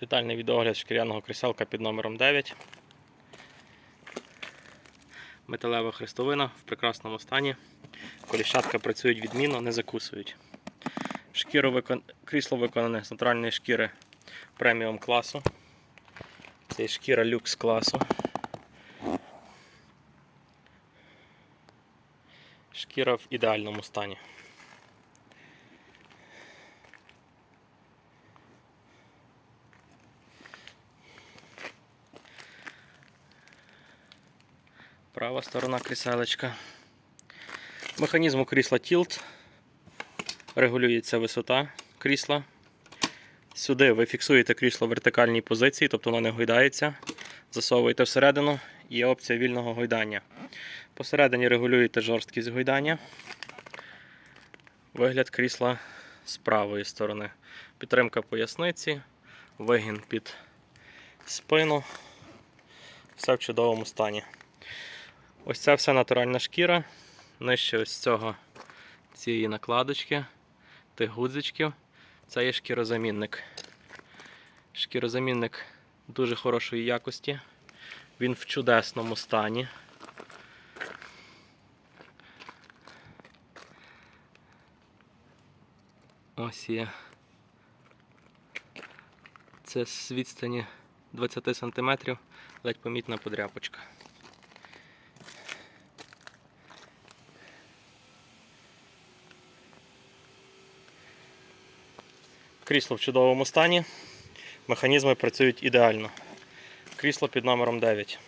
Детальний відеогляд шкіряного кріселка під номером 9. Металева хрестовина в прекрасному стані. Коліщатка працюють відмінно, не закусують. Шкіру викон... Крісло виконане з натуральної шкіри преміум класу. Це шкіра люкс класу. Шкіра в ідеальному стані. Права сторона кріселечка. Механізм у крісла Tilt. Регулюється висота крісла. Сюди ви фіксуєте крісло в вертикальній позиції, тобто воно не гойдається. Засовуєте всередину і є опція вільного гойдання. Посередині регулюєте жорсткість гойдання. Вигляд крісла з правої сторони. Підтримка поясниці, вигін під спину. Все в чудовому стані. Ось це все натуральна шкіра. Нижче ось цього цієї накладочки, тих гудзичків. Це є шкірозамінник. Шкірозамінник дуже хорошої якості. Він в чудесному стані. Ось є. Це з відстані 20 см, ледь помітна подряпочка. Крісло в чудовому стані. Механізми працюють ідеально. Крісло під номером 9.